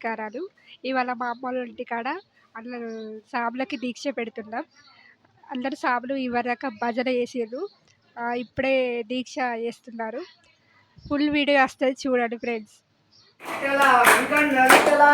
నమస్కారాలు. ఇవాళ మా అమ్మ వాళ్ళ ఇంటికాడ అందరూ సాములకి దీక్ష పెడుతున్నాం. అందరు సాములు ఇవరదాకా భజన చేసారు ఇప్పుడే దీక్ష చేస్తున్నారు. ఫుల్ వీడియో వస్తుంది చూడండి ఫ్రెండ్స్. వెంకన్న వెంకన్న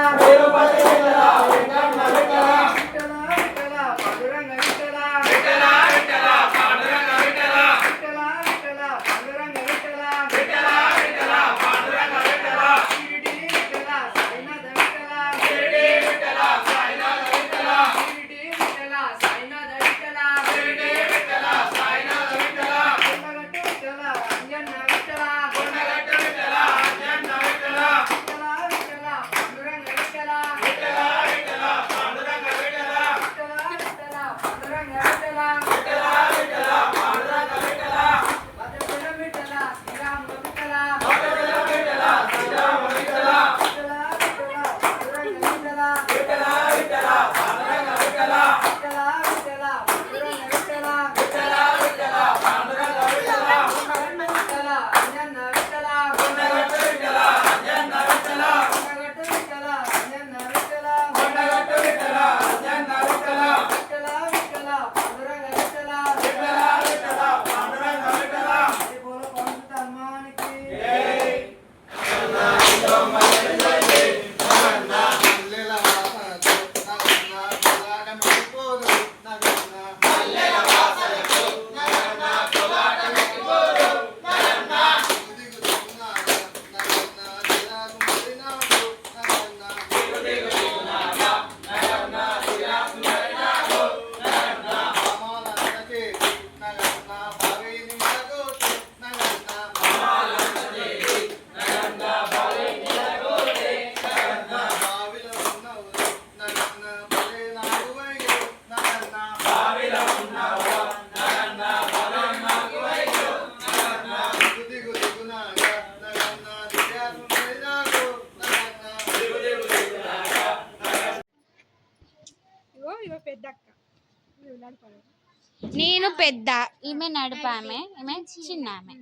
నేను పెద్ద ఈమె నడుపు ఆమె ఈమె చిన్న ఆమె.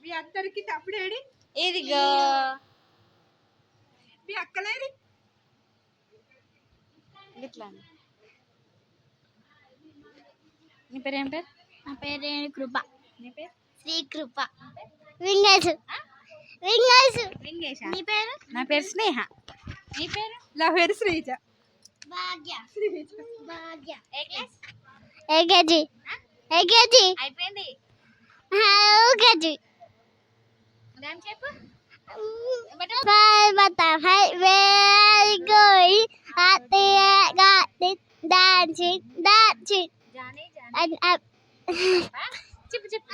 మీ అందరికి తప్పుడేడి ఇదిగో. మీ అక్కలేడి ఇట్లా నీ పేరు ఏం పేరు? నా పేరు కృప నీ పేరు? శ్రీ కృప వింగేష్ వింగేష్ లింగేశ నీ పేరు? నా పేరు స్నేహ. నీ పేరు? నా పేరు శ్రీజ. భాగ్య. శ్రీజ. భాగ్య. ఏ క్లాస్? ఏకేజీ ఏకేజీ అయిపోయింది ఓకేజీ దాని చెప్పు Bye bye hai very good at the got it dancing dancing Johnny Johnny and up చెప్పు చెప్పు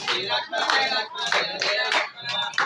శ్రీ లక్ష్మణ లక్ష్మణ జయ జయ లక్ష్మణ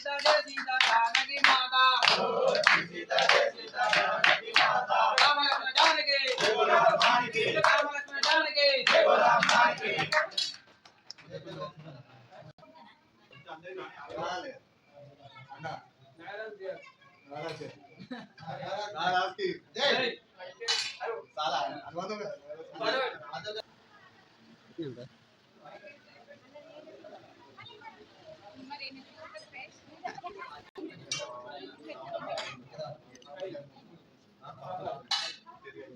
सीता जय सीता जानकी माता सीता जय सीता जानकी माता राम लक्ष्मण जानकी जय बोलो राम की राम लक्ष्मण जानकी जय बोलो राम की नाराज़ की जय साला अनुवाद हो गया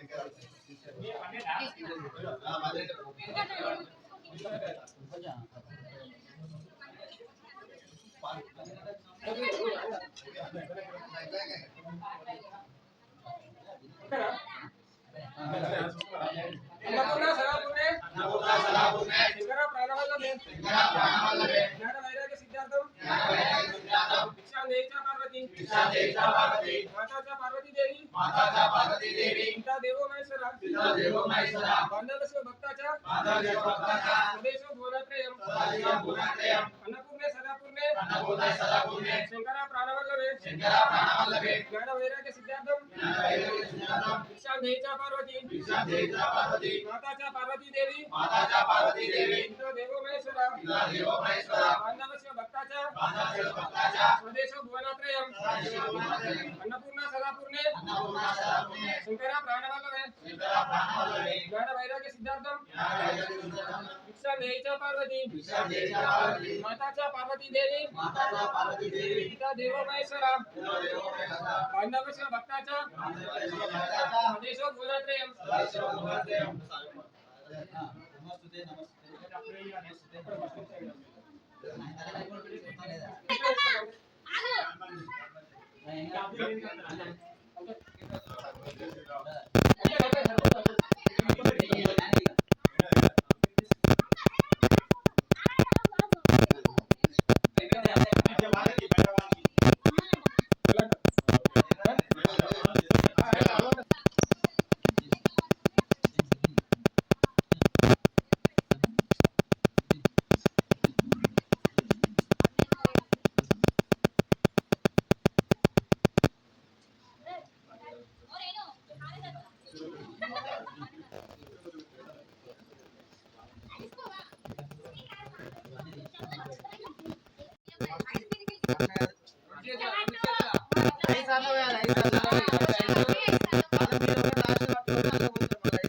ఇక్కడ बनारस में भक्ताचार बनारस में भक्ताचार प्रदेश में भोरात्रयम प्रदेश में भोरात्रयम अन्नपूर में सदापुर में अन्नपूर में सदापुर में शंकरा प्राणवल्लभे शंकरा प्राणवल्लभे ज्ञान वैराग्य सिद्धार्थम ज्ञान वैराग्य सिद्धार्थम विशाल देहिचा पार्वती विशाल देहिचा पार्वती माता चा पार्वती देवी माता चा पार्वती देवी इंद्र देवो महेश्वरा इंद्र देवो महेश्वरा बनारस में भक्ताचार बनारस में भक्ताचार प्रदेश में भोरात्रयम प्रदेश में भोरात्रयम अन्नपूर्णा सदा శంకర ప్రాణవల్లవే జ్ఞాన వైరాగ్య సిద్ధార్థం భిక్షా దేవి చ పార్వతి మాతా చ పార్వతీ దేవి పితా దేవ మహేశ్వర పాండవశ భక్త చ స్వదేశో భూజాత్రయం నమస్తే నమస్తే నమస్తే Yeah. ఐదు సార్లు ఐదు సార్లు ఐదు సార్లు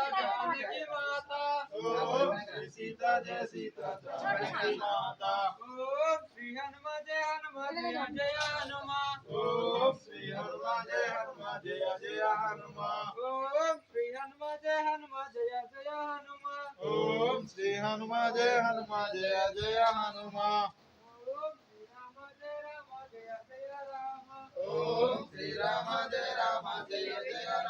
सीता ज्ञान की माता ओम श्री सीता जय सीता जय माता ओम श्री हनुमा जय हनुमा जय जय हनुमा ओम श्री हनुमा जय हनुमा जय जय हनुमा ओम श्री हनुमा जय हनुमा जय जय हनुमा ओम श्री राम जय राम जय जय राम ओम श्री राम जय राम जय जय राम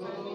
Oh.